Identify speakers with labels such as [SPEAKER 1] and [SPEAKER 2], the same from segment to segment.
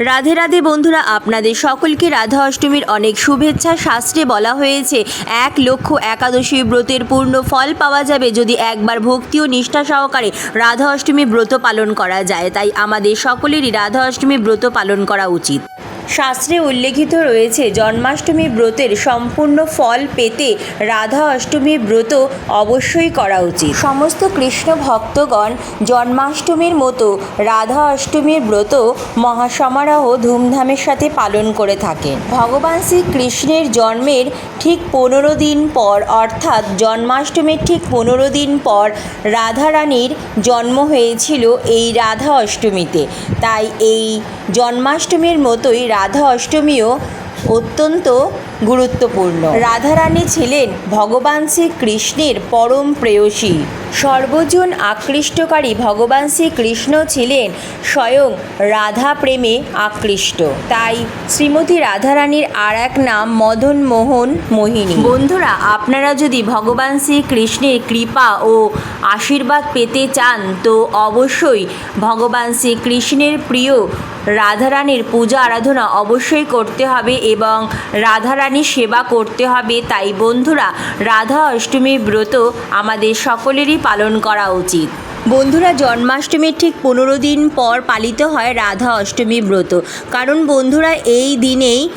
[SPEAKER 1] রাধে রাধে বন্ধুরা, আপনাদের সকলকে রাধা অষ্টমীর অনেক শুভেচ্ছা। শাস্ত্রে বলা হয়েছে, এক লক্ষ একাদশী ব্রতের পূর্ণ ফল পাওয়া যাবে যদি একবার ভক্তি ও নিষ্ঠা সহকারে রাধা অষ্টমী ব্রত পালন করা যায়। তাই আমাদের সকলেরই রাধা অষ্টমী ব্রত পালন করা উচিত। শাস্ত্রে উল্লেখিত রয়েছে, জন্মাষ্টমী ব্রতের সম্পূর্ণ ফল পেতে রাধা অষ্টমী ব্রত অবশ্যই করা উচিত। সমস্ত কৃষ্ণ ভক্তগণ জন্মাষ্টমীর মতো রাধা অষ্টমীর ব্রত মহাসমারোহ ধুমধামের সাথে পালন করে থাকেন। ভগবান শ্রীকৃষ্ণের জন্মের ঠিক পনেরো দিন পর, অর্থাৎ জন্মাষ্টমীর ঠিক পনেরো দিন পর রাধারানীর জন্ম হয়েছিল এই রাধা অষ্টমীতে। তাই এই জন্মাষ্টমীর মতোই রাধা অষ্টমীও অত্যন্ত গুরুত্বপূর্ণ। রাধারানী ছিলেন ভগবান শ্রীকৃষ্ণের পরম প্রেয়সী। সর্বজন আকৃষ্টকারী ভগবান শ্রীকৃষ্ণ ছিলেন স্বয়ং রাধা প্রেমে আকৃষ্ট। তাই শ্রীমতী রাধারানীর আর এক নাম মদন মোহন মোহিনী। বন্ধুরা, আপনারা যদি ভগবান শ্রীকৃষ্ণের কৃপা ও আশীর্বাদ পেতে চান, তো অবশ্যই ভগবান শ্রীকৃষ্ণের প্রিয় রাধারানীর পূজা আরাধনা অবশ্যই করতে হবে এবং রাধারানীর সেবা করতে হবে। তাই বন্ধুরা, রাধা অষ্টমী ব্রত আমাদের সকলেরই পালন করা উচিত। বন্ধুরা, জন্মাষ্টমীর ঠিক পনেরো দিন পর পালিত হয় রাধা অষ্টমী ব্রত। কারণ বন্ধুরা, এই দিনেই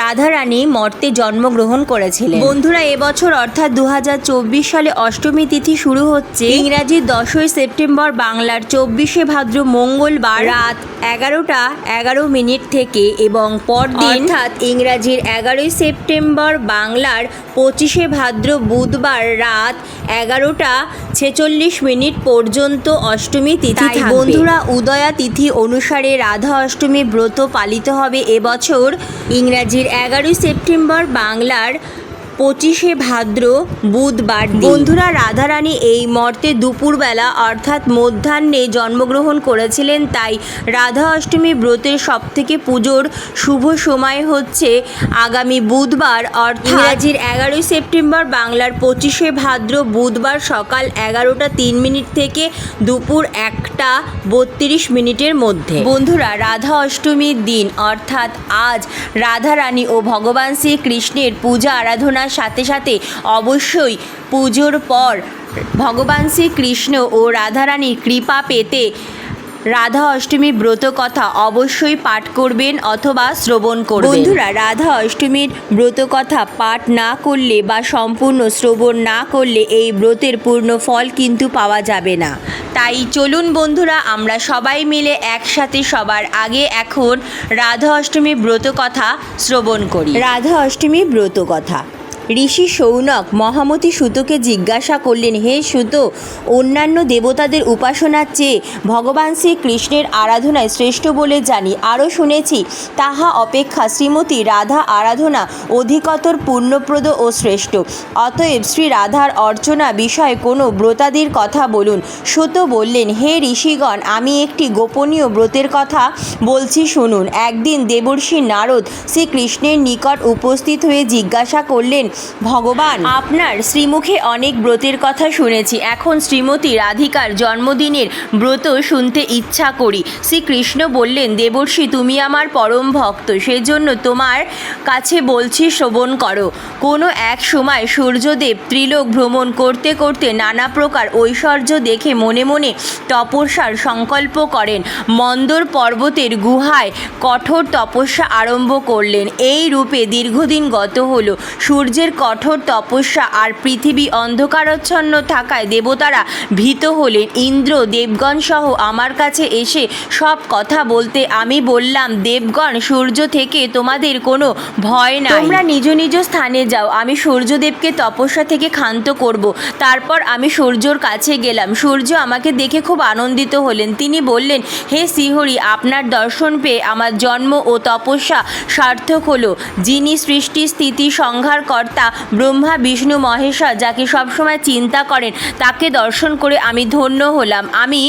[SPEAKER 1] রাধারানী মর্তে জন্মগ্রহণ করেছিলেন। বন্ধুরা এবছর অর্থাৎ দু হাজার চব্বিশ সালে অষ্টমী তিথি শুরু হচ্ছে। ইংরাজি দশই সেপ্টেম্বর বাংলার চব্বিশে ভাদ্র মঙ্গলবার রাত এগারোটা এগারো মিনিট থেকে এবং পরদিন অর্থাৎ ইংরাজির এগারোই সেপ্টেম্বর বাংলার পঁচিশে ভাদ্র বুধবার রাত এগারোটা ছেচল্লিশ মিনিট পর্যন্ত অষ্টমী তিথি
[SPEAKER 2] তাই
[SPEAKER 1] বন্ধুরা উদয়া তিথি অনুসারে রাধা অষ্টমী ব্রত পালিত হবে এবছর। ইংরাজির এগারোই সেপ্টেম্বর বাংলার পঁচিশে ভাদ্র বুধবার বন্ধুরা রাধারানী এই মর্তে দুপুরবেলা অর্থাৎ মধ্যাহ্নে জন্মগ্রহণ করেছিলেন তাই রাধা অষ্টমী ব্রতের সবথেকে পুজোর শুভ সময় হচ্ছে আগামী বুধবার অর্থাৎ ইংরাজির এগারোই সেপ্টেম্বর বাংলার পঁচিশে ভাদ্র বুধবার সকাল এগারোটা তিন মিনিট থেকে দুপুর একটা বত্রিশ মিনিটের মধ্যে। বন্ধুরা রাধা অষ্টমীর দিন অর্থাৎ আজ রাধারানী ও ভগবান শ্রীকৃষ্ণের পূজা আরাধনার সাথে সাথে অবশ্যই পুজোর পর ভগবান শ্রীকৃষ্ণ ও রাধারানীর কৃপা পেতে রাধা অষ্টমী ব্রত কথা অবশ্যই পাঠ করবেন অথবা শ্রবণ করবেন। বন্ধুরা রাধা অষ্টমীর ব্রত কথা পাঠ না করলে বা সম্পূর্ণ শ্রবণ না করলে এই ব্রতের পূর্ণ ফল কিন্তু পাওয়া যাবে না। তাই চলুন বন্ধুরা আমরা সবাই মিলে একসাথে সবার আগে এখন রাধা অষ্টমী ব্রত কথা শ্রবণ করি। রাধা অষ্টমী ব্রত কথা। ঋষি সৌনক মহামতি সুতোকে জিজ্ঞাসা করলেন, হে সুত, অন্যান্য দেবতাদের উপাসনার চেয়ে ভগবান শ্রীকৃষ্ণের আরাধনায় শ্রেষ্ঠ বলে জানি। আরও শুনেছি, তাহা অপেক্ষা শ্রীমতী রাধা আরাধনা অধিকতর পূর্ণপ্রদ ও শ্রেষ্ঠ। অতএব শ্রী রাধার অর্চনা বিষয়ে কোনো ব্রতাদির কথা বলুন। সুত বললেন, হে ঋষিগণ, আমি একটি গোপনীয় ব্রতের কথা বলছি, শুনুন। একদিন দেবর্ষি নারদ শ্রীকৃষ্ণের নিকট উপস্থিত হয়ে জিজ্ঞাসা করলেন ভগবান। আপনার শ্রীমুখে অনেক ব্রতের কথা শুনেছি। এখন শ্রীমতী রাধিকার জন্মদিনের ব্রত শুনতে ইচ্ছা করি। শ্রীকৃষ্ণ বললেন, দেবর্ষি, তুমি আমার পরম ভক্ত। সেজন্য তোমার কাছে বলছি, শ্রবণ করো। কোনো এক সময় সূর্যদেব ত্রিলোক ভ্রমণ করতে করতে নানা প্রকার ঐশ্বর্য দেখে মনে মনে তপস্যার সংকল্প করেন। মন্দর পর্বতের গুহায় কঠোর তপস্যা আরম্ভ করলেন। এই রূপে দীর্ঘদিন গত হলো। সূর্যের কঠোর তপস্যা আর পৃথিবী অন্ধকারাচ্ছন্ন থাকায় দেবতারা ভীত হলেন। ইন্দ্র, দেবগণ সহ আমার কাছে এসে সব কথা বলতে। আমি বললাম, দেবগণ, সূর্য থেকে তোমাদের কোনো ভয় নাই। তোমরা নিজ নিজ স্থানে যাও। আমি সূর্যদেবকে তপস্যা থেকে ক্ষান্ত করব। তারপর আমি সূর্যর কাছে গেলাম। সূর্য আমাকে দেখে খুব আনন্দিত হলেন। তিনি বললেন, হে শ্রীহরি আপনার দর্শন পেয়ে আমার জন্ম ও তপস্যা সার্থক হলো। যিনি সৃষ্টি স্থিতি সংহার কর্তা ব্রহ্মা বিষ্ণু মহেশ্বর যাকে সবসময় চিন্তা করেন তাকে দর্শন করে আমি ধন্য হলাম। আমি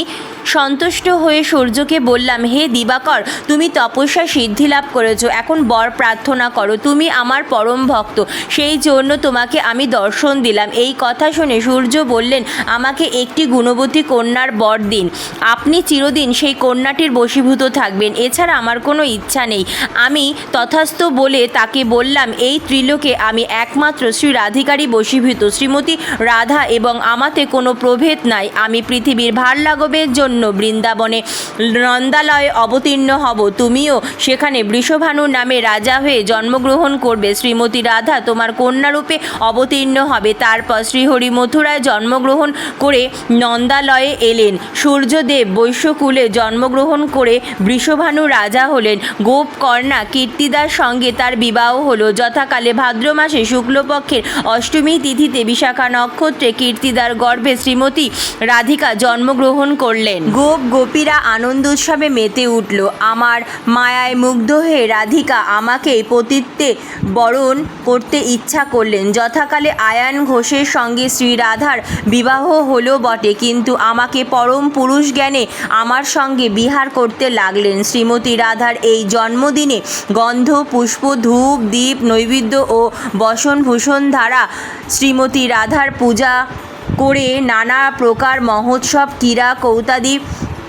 [SPEAKER 1] সন্তুষ্ট হয়ে সূর্যকে বললাম, হে দিবাকর, তুমি তপস্যা সিদ্ধি লাভ করেছ। এখন বর প্রার্থনা করো, তুমি আমার পরম ভক্ত। সেই জন্য তোমাকে আমি দর্শন দিলাম। এই কথা শুনে সূর্য বললেন, আমাকে একটি গুণবতী কন্যার বর দিন। আপনি চিরদিন সেই কন্যাটির বশীভূত থাকবেন। এছাড়া আমার কোনো ইচ্ছা নেই। আমি তথাস্থ বলে তাকে বললাম, এই ত্রিলোকে আমি একমাত্র শ্রী রাধিকারই বশীভূত। শ্রীমতী রাধা এবং আমাতে কোনো প্রভেদ নাই। আমি পৃথিবীর ভার লাঘবের জন্য বৃন্দাবনে নন্দালয়ে অবতীর্ণ হব। তুমিও সেখানে বৃষভানু নামে রাজা হয়ে জন্মগ্রহণ করবে। শ্রীমতী রাধা তোমার কন্যারূপে অবতীর্ণ হবে। তারপর শ্রীহরি মথুরায় জন্মগ্রহণ করে নন্দালয়ে এলেন। সূর্যদেব বৈশ্যকুলে জন্মগ্রহণ করে বৃষভানু রাজা হলেন। গোপ কর্ণা কীর্তিদার সঙ্গে তার বিবাহ হলো। যথাকালে ভাদ্র মাসে শুক্লপক্ষের অষ্টমী তিথিতে বিশাখা নক্ষত্রে কীর্তিদার গর্ভে শ্রীমতী রাধিকা জন্মগ্রহণ করলেন। গোপ গোপীরা আনন্দ উৎসবে মেতে উঠল। আমার মায়ায় মুগ্ধ হয়ে রাধিকা আমাকে পতিত্বে বরণ করতে ইচ্ছা করলেন। যথাকালে আয়ান ঘোষের সঙ্গে শ্রী রাধার বিবাহ হলো বটে, কিন্তু আমাকে পরম পুরুষ জ্ঞানে আমার সঙ্গে বিহার করতে লাগলেন। শ্রীমতী রাধার এই জন্মদিনে গন্ধ, পুষ্প, ধূপ, দীপ, নৈবেদ্য ও বসনভূষণ দ্বারা শ্রীমতী রাধার পূজা করে নানা প্রকার মহোৎসব ক্রীড়া কৌতাদি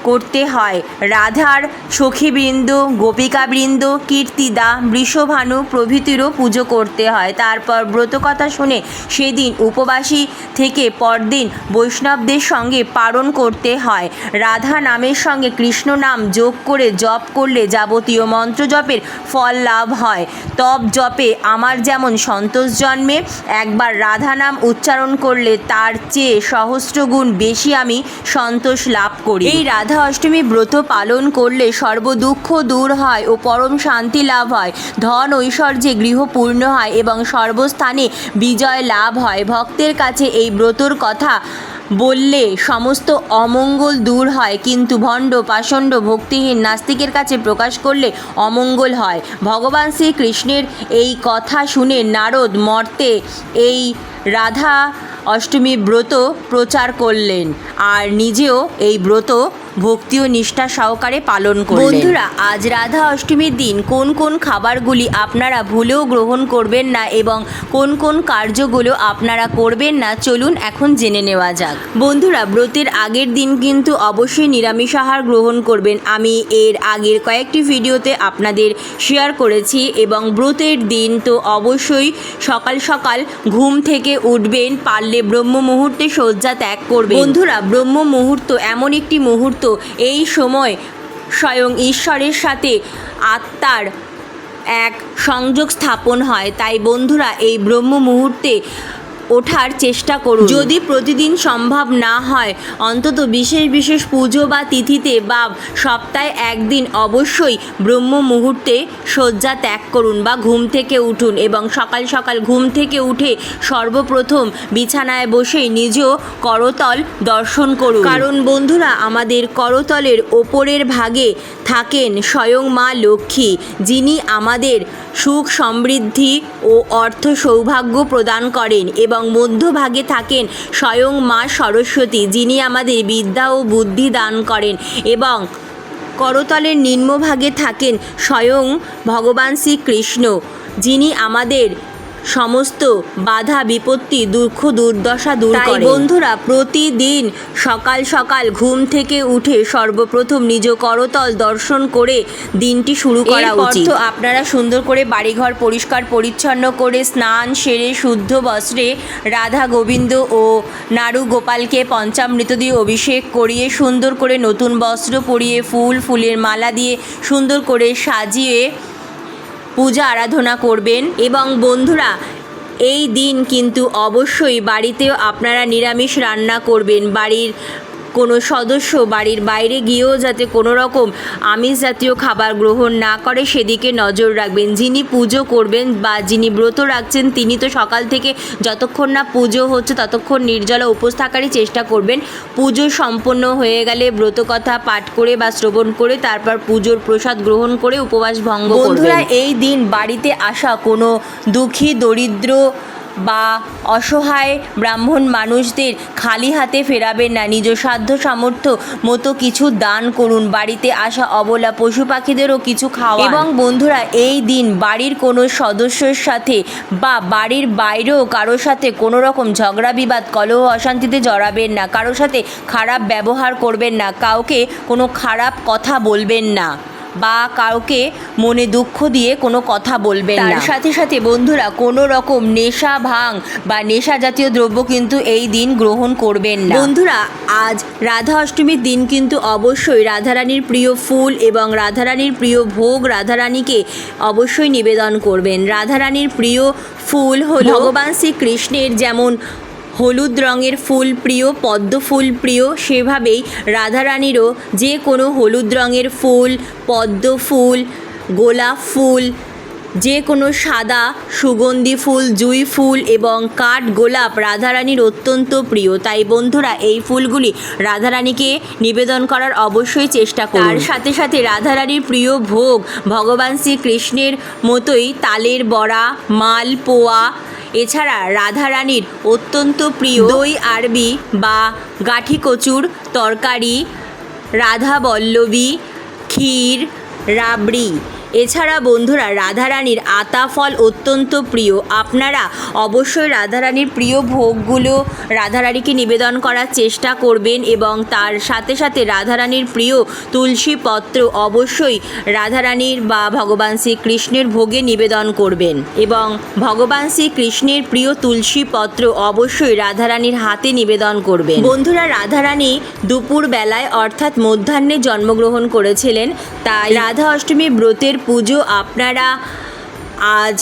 [SPEAKER 1] করতে হয়। রাধার সখীবৃন্দ, গোপিকাবৃন্দ, কীর্তিদা, বৃষভানু প্রভৃতিরও পুজো করতে হয়। তারপর ব্রতকথা শুনে সেদিন উপবাসী থেকে পরদিন বৈষ্ণবদের সঙ্গে পালন করতে হয়। রাধা নামের সঙ্গে কৃষ্ণ নাম যোগ করে জপ করলে যাবতীয় মন্ত্র জপের ফল লাভ হয়। তপ জপে আমার যেমন সন্তোষ জন্মে, একবার রাধা নাম উচ্চারণ করলে তার চেয়ে সহস্রগুণ বেশি আমি সন্তোষ লাভ করি। এই রাধা অষ্টমী ব্রত পালন করলে সর্বদুঃখ দূর হয় ও পরম শান্তি লাভ হয়। ধন ঐশ্বর্যে গৃহ পূর্ণ হয় এবং সর্বস্থানে বিজয় লাভ হয়। ভক্তের কাছে এই ব্রতর কথা বললে সমস্ত অমঙ্গল দূর হয়। কিন্তু ভণ্ড, পাষণ্ড, ভক্তিহীন নাস্তিকের কাছে প্রকাশ করলে অমঙ্গল হয়। ভগবান শ্রীকৃষ্ণের এই কথা শুনে নারদ মর্তে এই রাধা অষ্টমী ব্রত প্রচার করলেন। আর নিজেও এই ব্রত ভক্তি ও নিষ্ঠা সহকারে পালন করলেন। বন্ধুরা আজ রাধা অষ্টমীর দিন কোন কোন খাবারগুলি আপনারা ভুলেও গ্রহণ করবেন না এবং কোন কোন কার্যগুলো আপনারা করবেন না চলুন এখন জেনে নেওয়া যাক। বন্ধুরা ব্রতের আগের দিন কিন্তু অবশ্যই নিরামিষ আহার গ্রহণ করবেন। আমি এর আগের কয়েকটি ভিডিওতে আপনাদের শেয়ার করেছি এবং ব্রতের দিন তো অবশ্যই সকাল সকাল ঘুম থেকে উঠবেন পারলে ব্রহ্ম মুহূর্তে শয্যা ত্যাগ করবেন। বন্ধুরা ব্রহ্ম মুহূর্ত এমন একটি মুহূর্ত এই সময় স্বয়ং ঈশ্বরের সাথে আত্মার এক সংযোগ স্থাপন হয়। তাই বন্ধুরা, এই ব্রহ্ম মুহূর্তে ওঠার চেষ্টা করুন। যদি প্রতিদিন সম্ভব না হয়, অন্তত বিশেষ বিশেষ পুজো বা তিথিতে বা সপ্তাহে একদিন অবশ্যই ব্রহ্ম মুহূর্তে শয্যা ত্যাগ করুন বা ঘুম থেকে উঠুন এবং সকাল সকাল ঘুম থেকে উঠে সর্বপ্রথম বিছানায় বসেই নিজেও করতল দর্শন করুন। কারণ বন্ধুরা, আমাদের করতলের ওপরের ভাগে থাকেন স্বয়ং মা লক্ষ্মী, যিনি আমাদের সুখ সমৃদ্ধি ও অর্থ সৌভাগ্য প্রদান করেন এবং মধ্যভাগে থাকেন স্বয়ং মা সরস্বতী, যিনি আমাদের বিদ্যা ও বুদ্ধি দান করেন এবং করতলের নিম্নভাগে থাকেন স্বয়ং ভগবান শ্রীকৃষ্ণ, যিনি আমাদের সমস্ত বাধা বিপত্তি দুঃখ দুর্দশা দূর করে। বন্ধুরা প্রতিদিন সকাল সকাল ঘুম থেকে উঠে সর্বপ্রথম নিজ করতল দর্শন করে দিনটি শুরু করা উচিত। আপনারা সুন্দর করে বাড়িঘর পরিষ্কার পরিচ্ছন্ন করে স্নান সেরে শুদ্ধ বস্ত্রে রাধা গোবিন্দ ও নাড়ু গোপালকে পঞ্চামৃত দিয়ে অভিষেক করিয়ে সুন্দর করে নতুন বস্ত্র পরিয়ে ফুল ফুলের মালা দিয়ে সুন্দর করে সাজিয়ে পূজা আরাধনা করবেন এবং বন্ধুরা, এই দিন কিন্তু অবশ্যই বাড়িতেও আপনারা নিরামিষ রান্না করবেন। বাড়ির কোনো সদস্য বাড়ির বাইরে গিয়েও যাতে কোনো রকম আমিষ জাতীয় খাবার গ্রহণ না করে, সেদিকে নজর রাখবেন। যিনি পুজো করবেন বা যিনি ব্রত রাখছেন, তিনি তো সকাল থেকে যতক্ষণ না পুজো হচ্ছে, ততক্ষণ নির্জলা উপোস থাকারই চেষ্টা করবেন। পুজো সম্পন্ন হয়ে গেলে ব্রতকথা পাঠ করে বা শ্রবণ করে, তারপর পুজোর প্রসাদ গ্রহণ করে উপবাস ভঙ্গ বন্ধুরা, এই দিন বাড়িতে আসা কোনো দুঃখী, দরিদ্র বা অসহায় ব্রাহ্মণ মানুষদের খালি হাতে ফেরাবেন না। নিজ সাধ্য সামর্থ্য মতো কিছু দান করুন। বাড়িতে আসা অবলা পশু পাখিদেরও কিছু খাওয়া এবং বন্ধুরা, এই দিন বাড়ির কোনো সদস্যের সাথে বা বাড়ির বাইরেও কারোর সাথে কোনো রকম ঝগড়া, বিবাদ, কলহ, অশান্তিতে জড়াবেন না। কারোর সাথে খারাপ ব্যবহার করবেন না। কাউকে কোনো খারাপ কথা বলবেন না। বা কাউকে মনে দুঃখ দিয়ে কোনো কথা বলবেন না। তার সাথে সাথে বন্ধুরা কোনো রকম নেশা ভাং বা নেশা জাতীয় দ্রব্য কিন্তু এই দিন গ্রহণ করবেন না। বন্ধুরা আজ রাধা অষ্টমীর দিন কিন্তু অবশ্যই রাধারানীর প্রিয় ফুল এবং রাধারানীর প্রিয় ভোগ রাধারানীকে অবশ্যই নিবেদন করবেন। রাধারানীর প্রিয় ফুল হল ভগবান শ্রীকৃষ্ণের যেমন হলুদ রঙের ফুল প্রিয় পদ্ম ফুল প্রিয় সেভাবেই রাধারানীরও যে কোনো হলুদ রঙের ফুল, পদ্ম ফুল, গোলাপ ফুল, যে কোনো সাদা সুগন্ধি ফুল, জুঁই ফুল এবং কাঠ গোলাপ রাধারানীর অত্যন্ত প্রিয়। তাই বন্ধুরা, এই ফুলগুলি রাধারানীকে নিবেদন করার অবশ্যই চেষ্টা করুন। তার সাথে সাথে রাধারানীর প্রিয় ভোগ ভগবান শ্রীকৃষ্ণের মতোই তালের বড়া মাল পোয়া এছাড়া রাধারানীর অত্যন্ত প্রিয় দই আরবি বা গাঠি কচুর তরকারি রাধা বল্লবী ক্ষীর রাবড়ি। এছাড়া বন্ধুরা, রাধারানীর আতা ফল অত্যন্ত প্রিয়। আপনারা অবশ্যই রাধারানীর প্রিয় ভোগগুলো রাধারানীকে নিবেদন করার চেষ্টা করবেন এবং তার সাথে সাথে রাধারানীর প্রিয় তুলসী পত্র অবশ্যই রাধারানীর বা ভগবান শ্রীকৃষ্ণের ভোগে নিবেদন করবেন। এবং ভগবান শ্রীকৃষ্ণের প্রিয় তুলসী পত্র অবশ্যই রাধারানীর হাতে নিবেদন করবেন। বন্ধুরা, রাধারানী দুপুর বেলায় অর্থাৎ মধ্যাহ্নে জন্মগ্রহণ করেছিলেন। তাই রাধা অষ্টমী ব্রতের পুজো আপনারা আজ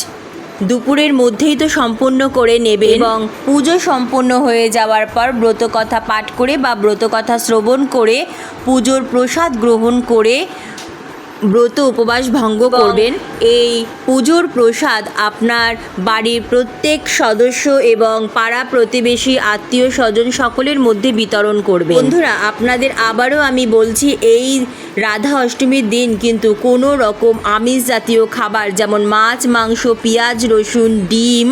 [SPEAKER 1] দুপুরের মধ্যেই তো সম্পূর্ণ করে নেবে এবং পুজো সম্পূর্ণ হয়ে যাওয়ার পর ব্রতকথা পাঠ করে বা ব্রতকথা শ্রবণ করে পুজোর প্রসাদ গ্রহণ করে ব্রত উপবাস ভঙ্গ করবেন। এই পুজোর প্রসাদ আপনার বাড়ির প্রত্যেক সদস্য এবং পাড়া প্রতিবেশী আত্মীয় স্বজন সকলের মধ্যে বিতরণ করবে বন্ধুরা আপনাদের আবারও আমি বলছি এই রাধা অষ্টমীর দিন কিন্তু কোনো রকম আমিষ জাতীয় খাবার যেমন মাছ মাংস পেঁয়াজ রসুন ডিম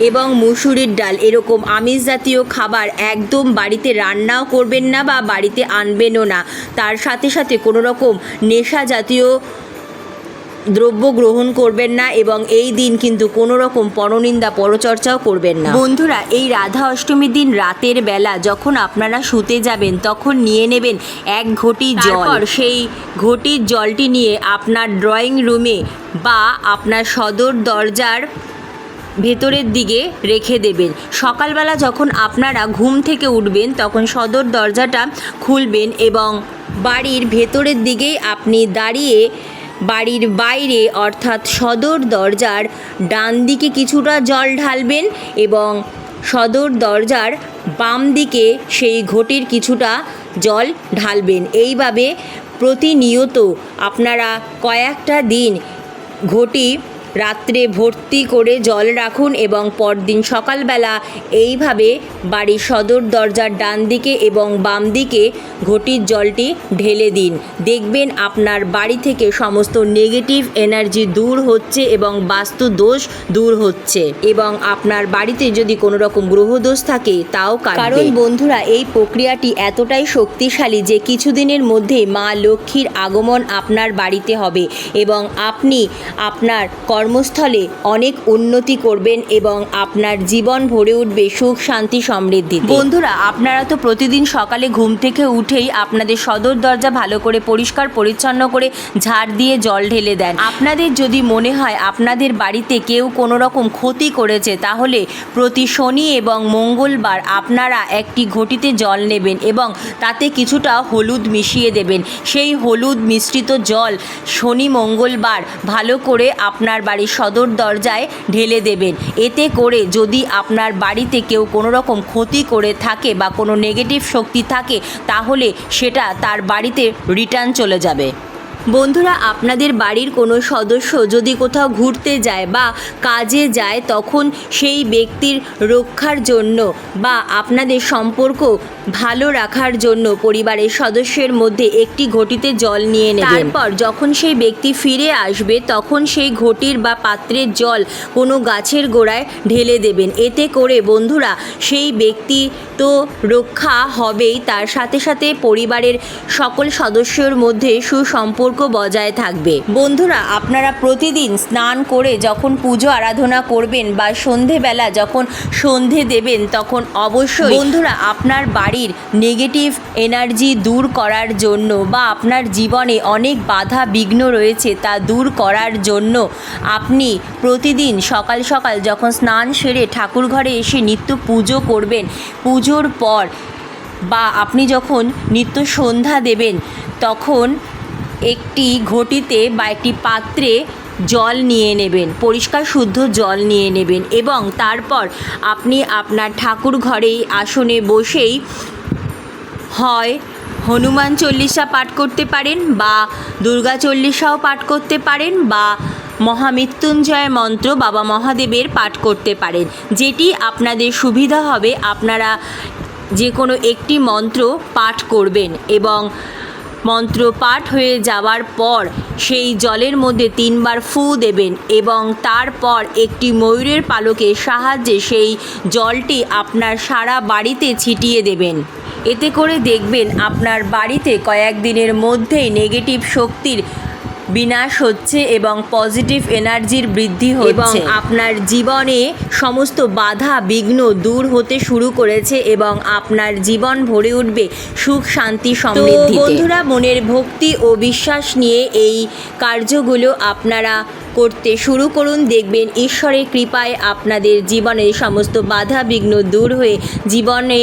[SPEAKER 1] এবং মুসুরির ডাল, এরকম আমিষ জাতীয় খাবার একদম বাড়িতে রান্নাও করবেন না বা বাড়িতে আনবেনও না। তার সাথে সাথে কোনো রকম নেশা জাতীয় দ্রব্য গ্রহণ করবেন না এবং এই দিন কিন্তু কোনো রকম পরনিন্দা, পরচর্চাও করবেন না। বন্ধুরা, এই রাধা অষ্টমীর দিন রাতের বেলা যখন আপনারা শুতে যাবেন, তখন নিয়ে নেবেন এক ঘটি জল। সেই ঘটির জলটি নিয়ে আপনার ড্রয়িং রুমে বা আপনার সদর দরজার ভেতরের দিকে রেখে দেবেন। সকালবেলা যখন আপনারা ঘুম থেকে উঠবেন, তখন সদর দরজাটা খুলবেন এবং বাড়ির ভেতরের দিকেই আপনি দাঁড়িয়ে বাড়ির বাইরে, অর্থাৎ সদর দরজার ডান দিকে কিছুটা জল ঢালবেন এবং সদর দরজার বাম দিকে সেই ঘটির কিছুটা জল ঢালবেন। এইভাবে প্রতিনিয়ত আপনারা কয়েকটা দিন ঘটি রাত্রে ভর্তি করে জল রাখুন এবং পরদিন সকালবেলা এইভাবে বাড়ির সদর দরজার ডান দিকে এবং বাম দিকে ঘটির জলটি ঢেলে দিন। দেখবেন আপনার বাড়ি থেকে সমস্ত নেগেটিভ এনার্জি দূর হচ্ছে এবং বাস্তু দোষ দূর হচ্ছে এবং আপনার বাড়িতে যদি কোনো রকম গ্রহদোষ থাকে, তাও কারণ বন্ধুরা, এই প্রক্রিয়াটি এতটাই শক্তিশালী যে কিছুদিনের মধ্যে মা লক্ষ্মীর আগমন আপনার বাড়িতে হবে এবং আপনি আপনার কর্মস্থলে অনেক উন্নতি করবেন এবং আপনার জীবন ভরে উঠবে সুখ, শান্তি, সমৃদ্ধি। বন্ধুরা, আপনারা তো প্রতিদিন সকালে ঘুম থেকে উঠেই আপনাদের সদর দরজা ভালো করে পরিষ্কার, পরিচ্ছন্ন করে ঝাড় দিয়ে জল ঢেলে দেন। আপনাদের যদি মনে হয় আপনাদের বাড়িতে কেউ কোনো রকম ক্ষতি করেছে, তাহলে প্রতি শনি এবং মঙ্গলবার আপনারা একটি ঘটিতে জল নেবেন এবং তাতে কিছুটা হলুদ মিশিয়ে দেবেন। সেই হলুদ মিশ্রিত জল শনি মঙ্গলবার ভালো করে আপনার বাড়ির সদর দরজায় ঢেলে দেবেন। এতে করে যদি আপনার বাড়িতে কেউ কোনো রকম ক্ষতি করে থাকে বা কোনো নেগেটিভ শক্তি থাকে, তাহলে সেটা তার বাড়িতে রিটার্ন চলে যাবে। বন্ধুরা, আপনাদের বাড়ির কোনো সদস্য যদি কোথাও ঘুরতে যায় বা কাজে যায়, তখন সেই ব্যক্তির রক্ষার জন্য বা আপনাদের সম্পর্ক ভালো রাখার জন্য পরিবারের সদস্যের মধ্যে একটি ঘটিতে জল নিয়ে নেবেন। তারপর যখন সেই ব্যক্তি ফিরে আসবে, তখন সেই ঘটির বা পাত্রের জল কোনো গাছের গোড়ায় ঢেলে দেবেন। এতে করে বন্ধুরা, সেই ব্যক্তি তো রক্ষা হবেই, তার সাথে সাথে পরিবারের সকল সদস্যর মধ্যে সুসম্পর্ক বজায় থাকবে। বন্ধুরা, আপনারা প্রতিদিন স্নান করে যখন পুজো আরাধনা করবেন বা সন্ধেবেলা যখন সন্ধে দেবেন, তখন অবশ্যই বন্ধুরা, আপনার বাড়ির নেগেটিভ এনার্জি দূর করার জন্য বা আপনার জীবনে অনেক বাধা বিঘ্ন রয়েছে তা দূর করার জন্য আপনি প্রতিদিন সকাল সকাল যখন স্নান সেরে ঠাকুর ঘরে এসে নিত্য পুজো করবেন। পুজোর পর বা আপনি যখন নিত্য সন্ধ্যা দেবেন, তখন একটি ঘটিতে বা একটি পাত্রে জল নিয়ে নেবেন, পরিষ্কার শুদ্ধ জল নিয়ে নেবেন এবং তারপর আপনি আপনার ঠাকুর ঘরেই আসনে বসেই হয়, হনুমান চল্লিশা পাঠ করতে পারেন বা দুর্গা চল্লিশাও পাঠ করতে পারেন বা মহামৃত্যুঞ্জয় মন্ত্র বাবা মহাদেবের পাঠ করতে পারেন। যেটি আপনাদের সুবিধা হবে, আপনারা যে কোনো একটি মন্ত্র পাঠ করবেন এবং মন্ত্র পাঠ হয়ে যাওয়ার পর সেই জলের মধ্যে তিনবার ফু দেবেন এবং তারপর একটি ময়ূরের পালকের সাহায্যে সেই জলটি আপনার সারা বাড়িতে ছিটিয়ে দেবেন। এতে করে দেখবেন আপনার বাড়িতে কয়েকদিনের মধ্যেই নেগেটিভ শক্তির বিনাশ হচ্ছে এবং পজিটিভ এনার্জির বৃদ্ধি হচ্ছে। এবং আপনার জীবনে সমস্ত বাধা বিঘ্ন দূর হতে শুরু করেছে এবং আপনার জীবন ভরে উঠবে সুখ শান্তি সমৃদ্ধি বন্ধুরা মনের ভক্তি ও বিশ্বাস নিয়ে এই কার্যগুলো আপনারা করতে শুরু করুন, দেখবেন ঈশ্বরের কৃপায় আপনাদের জীবনের সমস্ত বাধা বিঘ্ন দূর হয়ে জীবনে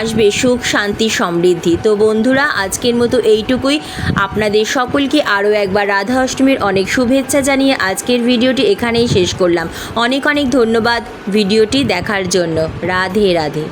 [SPEAKER 1] আসবে সুখ, শান্তি, সমৃদ্ধি। তো বন্ধুরা, আজকের মতো এইটুকুই। আপনাদের সকলকে আরও একবার রাধা অষ্টমীর অনেক শুভেচ্ছা জানিয়ে আজকের ভিডিওটি এখানেই শেষ করলাম। অনেক অনেক ধন্যবাদ ভিডিওটি দেখার জন্য। রাধে রাধে।